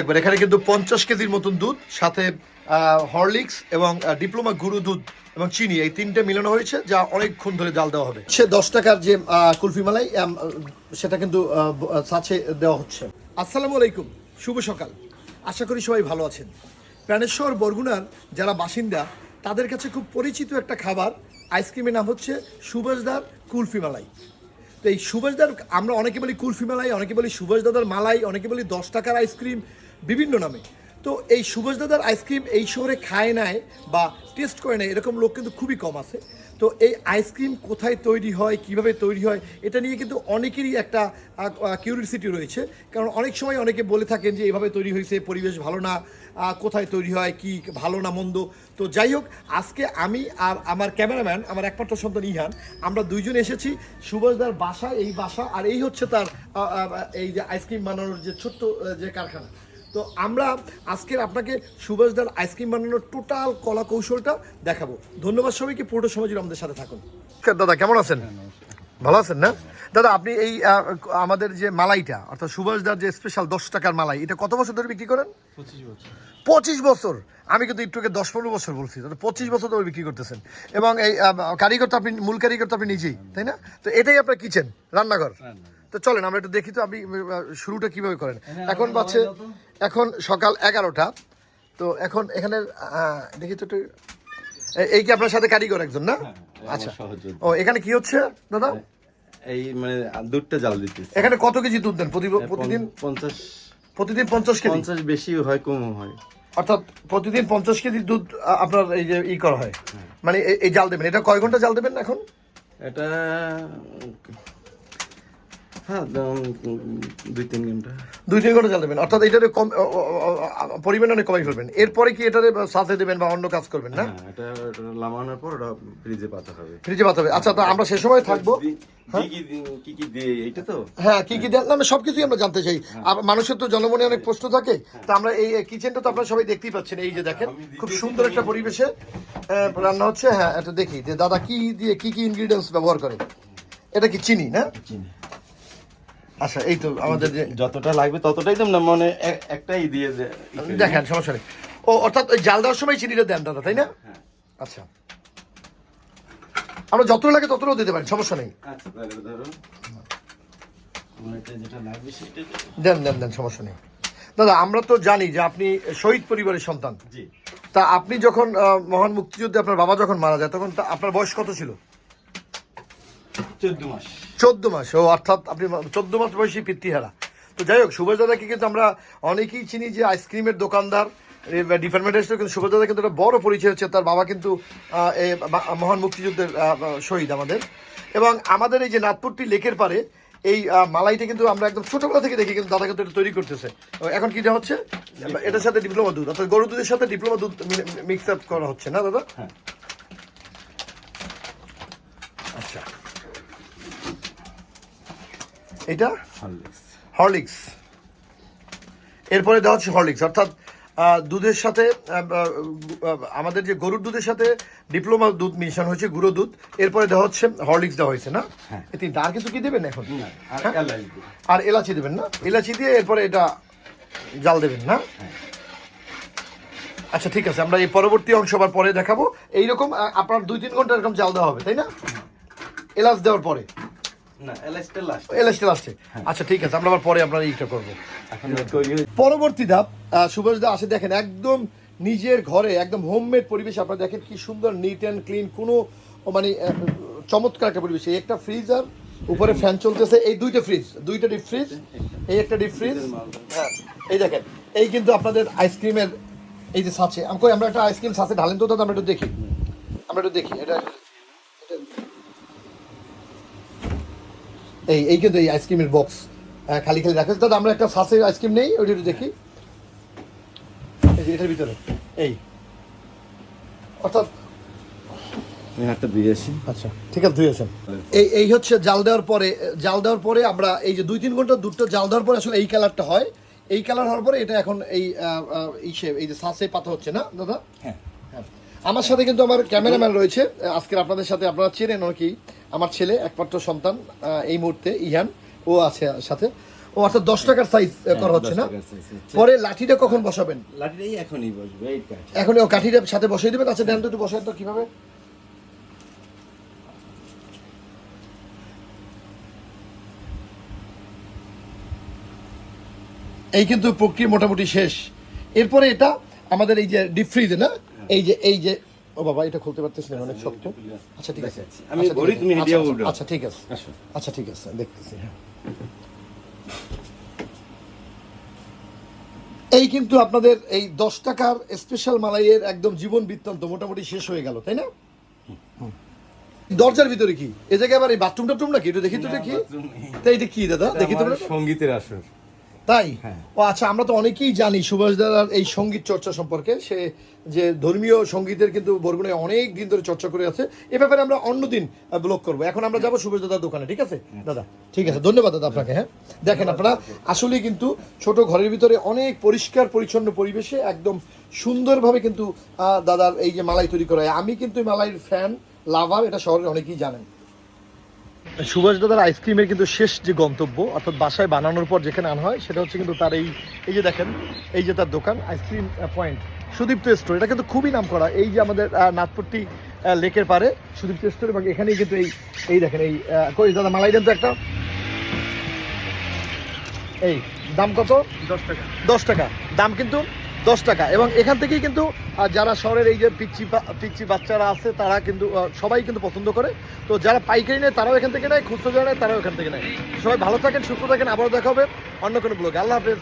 একবার। এখানে কিন্তু পঞ্চাশ কেজির মতন দুধ, সাথে হরলিক্স এবং ডিপ্লোমা গুরু দুধ এবং চিনি, এই তিনটে মিলানো হয়েছে, যা অনেকক্ষণ ধরে জাল দেওয়া হবে। সে দশ টাকার যে কুলফি মালাই সেটা কিন্তু সাথে দেওয়া হচ্ছে। আসসালামু আলাইকুম, শুভ সকাল। আশা করি সবাই ভালো আছেন। প্রাণেশ্বর বরগুনার যারা বাসিন্দা, তাদের কাছে খুব পরিচিত একটা খাবার, আইসক্রিমের নাম হচ্ছে সুভাষদার কুলফি মালাই। তো এই সুভাষদার, আমরা অনেকে বলি কুলফি মালাই, অনেকে বলি সুভাষ দাদার মালাই, অনেকে বলি দশ টাকার আইসক্রিম বিভিন্ন নামে। তো এই সুভাষ দাদার আইসক্রিম এই শহরে খায় নাই বা টেস্ট করে নেয় এরকম লোক কিন্তু খুবই কম আছে। তো এই আইসক্রিম কোথায় তৈরি হয়, কীভাবে তৈরি হয়, এটা নিয়ে কিন্তু অনেকেরই একটা কিউরিয়াসিটি রয়েছে। কারণ অনেক সময় অনেকে বলে থাকেন যে, এভাবে তৈরি হয়েছে, পরিবেশ ভালো না কোথায় তৈরি হয়, কি ভালো না মন্দ? তো যাই হোক, আজকে আমি আর আমার ক্যামেরাম্যান, আমার একমাত্র সন্তান ইহান, আমরা দুইজন এসেছি সুভাষদার বাসা এই বাসা, আর এই হচ্ছে তার এই যে আইসক্রিম বানানোর যে ছোট্ট যে কারখানা। তো আমরা আজকের আপনাকে সুভাষদার আইসক্রিম বানানোর টোটাল কলা কৌশলটা দেখাবো। ধন্যবাদ সবাইকে পুরোটা সময় আমাদের সাথে থাকুন। দাদা কেমন আছেন? ভালো আছেন না? দাদা আপনি এই আমাদের যে মালাইটা অর্থাৎ সুভাষদার যে স্পেশাল দশ টাকার মালাই এটা কত বছর ধরে বিক্রি করেন? পঁচিশ বছর। আমি কিন্তু একটু দশ পনেরো বছর বলছি। পঁচিশ বছর ধরে বিক্রি করতেছেন। এবং এই কারিগর তো আপনি মূল কারিগর তো আপনি নিজেই তাই না? তো এটাই আপনার কিচেন রান্নাঘর। তো চলেন আমরা একটু দেখি তো আপনি শুরুটা কীভাবে করেন। এখন বাচ্চে এখন সকাল এগারোটা। তো এখন এখানে দেখি তো একটু এই কি আপনার সাথে কারিগর একজন না? আচ্ছা। ও এখানে কি হচ্ছে দাদা? এই মানে দুধটা জাল দিতেছি। এখানে কত কেজি দুধ দেন প্রতি- প্রতিদিন? পঞ্চাশ প্রতিদিন পঞ্চাশ কেজি? পঞ্চাশ বেশি হয় কম হয়। অর্থাৎ প্রতিদিন পঞ্চাশ কেজি দুধ আপনার এই যে ই করা হয়। মানে এই জাল দেবেন। এটা কয় ঘণ্টা জাল দেবেন এখন? এটা হ্যাঁ দুই তিন ঘণ্টা দুই তিন ঘণ্টা জাল অর্থাৎ এটারে কম অ- অ- অ- অ- পরিমাণ অনেক কমাই ফেলবেন। এরপরে কি এটারে সাথে দেবেন বা অন্য কাজ করবেন না? হ্যাঁ এটা এটা লামানোর পর ওটা ফ্রিজে পাতা হবে। ফ্রিজে পাঠাবে আচ্ছা তো আমরা সে সময় থাকব। কি কি দিয়ে এইটা তো? হ্যাঁ কি কি দেন? না, সবকিছুই আমরা জানতে চাই। মানুষের তো জনমনে অনেক প্রশ্ন থাকে। তো আমরা এই কিচেনটা তো আপনারা সবাই দেখতেই পাচ্ছেন। এই যে দেখেন খুব সুন্দর একটা পরিবেশে রান্না হচ্ছে। হ্যাঁ এটা দেখি। যে দাদা কি দিয়ে কি কি ইনগ্রিডিয়েন্টস ব্যবহার করে? এটা কি চিনি না? চিনি। আচ্ছা এই তো আমাদের যে যতটা লাগবে ততটাই তো না মানে একটাই দিয়ে যে দেখেন সমস্যা নেই। ও অর্থাৎ ওই জাল দেওয়ার সময় চিনিটা দেন দাদা তাই না? হ্যাঁ। আচ্ছা। আমরা যত লাগে ততটাও দিতে পারেন সমস্যা নেই। আচ্ছা দেন। দেন দেন সমস্যা নেই। দাদা আমরা তো জানি যে আপনি শহীদ পরিবারের সন্তান। জি। তা আপনি যখন মহান মুক্তিযুদ্ধে আপনার বাবা যখন মারা যায় তখন আপনার বয়স কত ছিল? চোদ্দ মাস। চোদ্দ মাস ও অর্থাৎ আপনি চোদ্দ মাস বয়সী পিতৃহারা। তো যাই হোক সুভাষ দাদাকে কিন্তু আমরা অনেকেই চিনি যে আইসক্রিমের দোকানদার ডিপার্টমেন্টের কিন্তু সুভাষ দাদা কিন্তু একটা বড় পরিচয় হচ্ছে তার বাবা কিন্তু মহান মুক্তিযুদ্ধের শহীদ আমাদের। এবং আমাদের এই যে নাথপুরটি লেকের পারে এই মালাইটা কিন্তু আমরা একদম ছোটবেলা থেকে দেখি কিন্তু দাদা কিন্তু এটা তৈরি করতেছে। এখন কি দেওয়া হচ্ছে? এটার সাথে ডিপ্লোমা দুধ অর্থাৎ গরু দুধের সাথে ডিপ্লোমা দুধ মিক্স আপ করা হচ্ছে না দাদা? হ্যাঁ। আচ্ছা। এটা? হরলিক্স হরলিক্স এরপরে দেওয়া হচ্ছে হরলিক্স অর্থাৎ দুধের সাথে আমাদের যে গরুর দুধের সাথে ডিপ্লোমা দুধ মিশানো হয়েছে গুঁড়ো দুধ এরপরে দেওয়া হচ্ছে হরলিক্স দেওয়া হয়েছে না? হ্যাঁ। এ আর কিছু কি দেবেন এখন? আর হ্যাঁ? আর এলাচি দেবেন না? এলাচি দিয়ে এরপরে এটা জাল দেবেন না? আচ্ছা ঠিক আছে আমরা এই পরবর্তী অংশ আবার পরে দেখাবো। এইরকম আপনার দুই তিন ঘণ্টা এরকম জাল দেওয়া হবে তাই না? এলাচ দেওয়ার পরে। লাস্ট লাস্টে আচ্ছা ঠিক আছে আমরা আবার পরে আপনার করব। হয়ে পরবর্তী ধাপ সুভাষ দা আসে দেখেন একদম নিজের ঘরে একদম হোমমেড পরিবেশ আপনারা দেখেন কি সুন্দর নিট অ্যান্ড ক্লিন কোনো মানে চমৎকার একটা পরিবেশ। এই একটা ফ্রিজার উপরে ফ্যান চলতেছে এই দুইটা ফ্রিজ দুইটা ডিপ ফ্রিজ এই একটা ডিপ ফ্রিজ হ্যাঁ এই দেখেন এই কিন্তু আপনাদের আইসক্রিমের এই যে সাচে। আমরা একটা আইসক্রিম সাচে ঢালেন তো দাদা আমরা একটু দেখি। আমরা একটু দেখি এটা এটা- এই এই কিন্তু এই আইসক্রিমের বক্স খালি খালি রাখা। দাদা আমরা একটা সাসের আইসক্রিম নেই ওইটা একটু দেখি। এই যে এটার ভিতরে। এই। অর্থাৎ হাতটা আসি। আচ্ছা ঠিক আছে এই এই হচ্ছে জাল দেওয়ার পরে জাল দেওয়ার পরে আমরা এই যে দুই তিন ঘণ্টা দুধটা জাল দেওয়ার পরে আসলে এই কালারটা হয়। এই কালার হওয়ার পরে এটা এখন এই আহ, আহ, এই যে সাসে পাতা হচ্ছে না দাদা? হ্যাঁ। হ্যাঁ। আমার সাথে কিন্তু আমার ক্যামেরাম্যান রয়েছে। আজকের আপনাদের সাথে আপনারা চেনেন আর কি আমার ছেলে একমাত্র সন্তান এই মুহূর্তে ইহান ও আছে সাথে। ও অর্থাৎ দশ টাকার সাইজ করা হচ্ছে না? পরে লাঠিটা কখন বসাবেন? লাঠিটাই এখনই বসবে এই কাঠ। এখন ও কাঠিটা সাথে বসিয়ে দেবেন আচ্ছা দেন তো একটু বসায় তো কীভাবে? এই কিন্তু প্রক্রিয়া মোটামুটি শেষ। এরপরে এটা আমাদের এই যে ডিপ ফ্রিজে না? এই যে এই যে ও বাবা এটা খুলতে পারতেছি না অনেক শক্ত। আচ্ছা ঠিক আছে। আমি। তুমি আচ্ছা, উঠো। আচ্ছা ঠিক আছে। আচ্ছা ঠিক আছে দেখতেছি হ্যাঁ। এই কিন্তু আপনাদের এই দশ টাকার স্পেশাল মালাইয়ের একদম জীবন বৃত্তান্ত মোটামুটি শেষ হয়ে গেল তাই না? দরজার ভিতরে কি? এ জায়গায় আবার এই বাথরুম টাথরুম নাকি? একটু দেখি তো দেখি। bathroom নেই। তাই এটা কি দাদা? দেখি তো সঙ্গীতের আসর। তাই? হ্যাঁ। ও আচ্ছা আমরা তো অনেকেই জানি সুভাষ দাদার এই সংগীত চর্চা সম্পর্কে। সে যে ধর্মীয় সঙ্গীতের কিন্তু বরগুনায় অনেক দিন ধরে চর্চা করে আছে। এ ব্যাপারে আমরা অন্যদিন ব্লগ করব। এখন আমরা যাব সুভাষ দাদার দোকানে ঠিক আছে? দাদা ঠিক আছে। ধন্যবাদ দাদা আপনাকে হ্যাঁ? দেখেন আপনারা আসলে কিন্তু ছোট ঘরের ভিতরে অনেক পরিষ্কার পরিচ্ছন্ন পরিবেশে একদম সুন্দরভাবে কিন্তু দাদার এই যে মালাই তৈরি করা হয়। আমি কিন্তু মালাইয়ের ফ্যান লাভার এটা শহরের অনেকেই জানেন। সুভাষ দাদার আইসক্রিমের কিন্তু শেষ যে গন্তব্য অর্থাৎ বাসায় বানানোর পর যেখানে আনা হয় সেটা হচ্ছে কিন্তু তার এই এই যে দেখেন এই যে তার দোকান আইসক্রিম পয়েন্ট সুদীপ্ত স্টোর এটা কিন্তু খুবই নাম করা এই যে আমাদের নাথপট্টি লেকের পারে সুদীপ্ত স্টোর এবং এখানেই কিন্তু এই এই দেখেন এই কই দাদা মালাই দেন তো একটা। এই দাম কত? দশ টাকা। দশ টাকা। দাম কিন্তু দশ টাকা। এবং এখান থেকেই কিন্তু যারা শহরের এই যে পিচ্ছি পিচ্ছি বাচ্চারা আছে, তারা কিন্তু সবাই কিন্তু পছন্দ করে। তো যারা পাইকারি নেয়, তারাও এখান থেকে নেয়, খুচরো যারা নেয়, তারাও এখান থেকে নেয়। সবাই ভালো থাকেন, সুস্থ থাকেন, আবারও দেখা হবে অন্য কোনো ব্লগে। আল্লাহ হাফেজ।